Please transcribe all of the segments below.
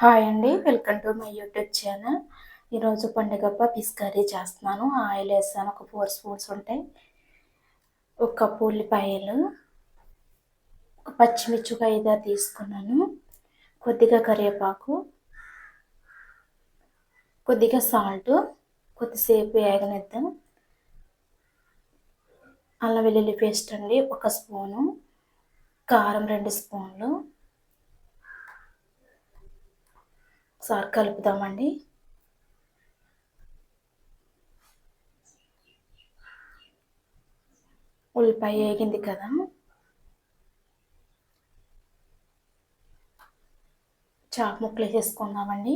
Hi అండి welcome to my YouTube channel. ఈరోజు పండుగప్ప ఫిష్ కర్రీ చేస్తున్నాను. ఆయిల్ వేస్తాను ఒక ఫోర్ స్పూన్స్ ఉంటాయి. ఒక కప్పు ఉల్లిపాయలు ఒక పచ్చిమిర్చి తీసుకున్నాను. కొద్దిగా కరివేపాకు కొద్దిగా సాల్ట్ కొద్దిసేపు వేగనిద్దాం. అల్లం వెల్లుల్లి పేస్ట్ అండి ఒక స్పూను. కారం రెండు స్పూన్లు. ఒకసారి కలుపుదామండి. ఉల్లిపాయ వేగింది కదా. చాకు ముక్కలు వేసుకుందామండి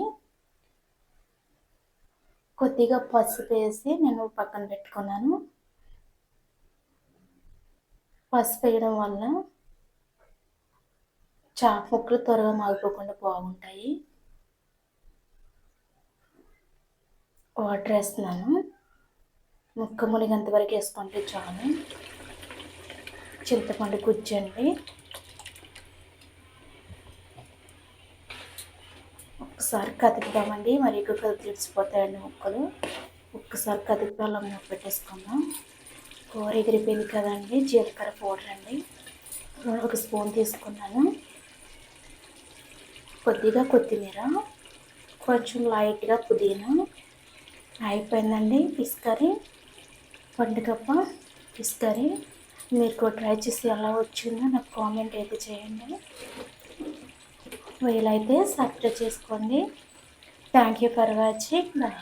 కొద్దిగా పసుపు వేసి నేను పక్కన పెట్టుకున్నాను. పసుపు వేయడం వల్ల చాప ముక్కలు త్వరగా మాగిపోకుండా బాగుంటాయి. వాటర్ వేస్తున్నాను. ముక్క మునిగంత వరకు వేసుకుంటే చాలు. చింతపండు గుజ్జండి. ఒక్కసారి కదిపిదామండి. మరి ఎక్కువ తెలిసిపోతాయండి ముక్కలు. ఒక్కసారి కదిపి పెట్టేసుకుందాం. కూర ఎగిరిపోయింది కదండి. జీలకర్ర పౌడర్ అండి ఒక స్పూన్ తీసుకున్నాను. కొద్దిగా కొత్తిమీర. కొంచెం లైట్గా పుదీనా. అయిపోయిందండి ఫిష్ కర్రీ. పండుగప్ప ఫిష్ కర్రీ. మీరు ట్రై చేసి ఎలా వచ్చిందో నాకు కామెంట్ అయితే చేయండి. వీలైతే సబ్స్క్రైబ్ చేసుకోండి. Thank you for watching. Bye.